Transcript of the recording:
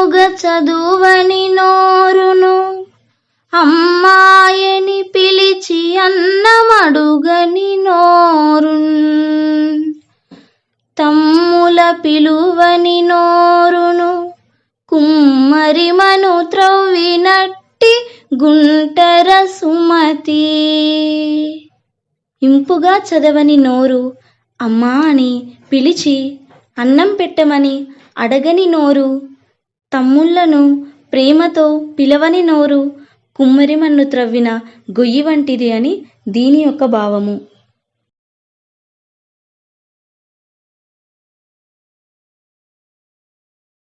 ఇంపుగా చదువని నోరును అమ్మాయని పిలిచి అన్నమడుగని నోరున్. తమ్ముల పిలువని నోరును కుమ్మరిమను త్రవ్వినట్టి గుంటర సుమతి. ఇంపుగా చదవని నోరు అమ్మా అని పిలిచి అన్నం పెట్టమని అడగని నోరు తమ్ముళ్ళను ప్రేమతో పిలవని నోరు కుమ్మరిమన్ను త్రవ్విన గొయ్యి వంటిది అని దీని యొక్క భావము.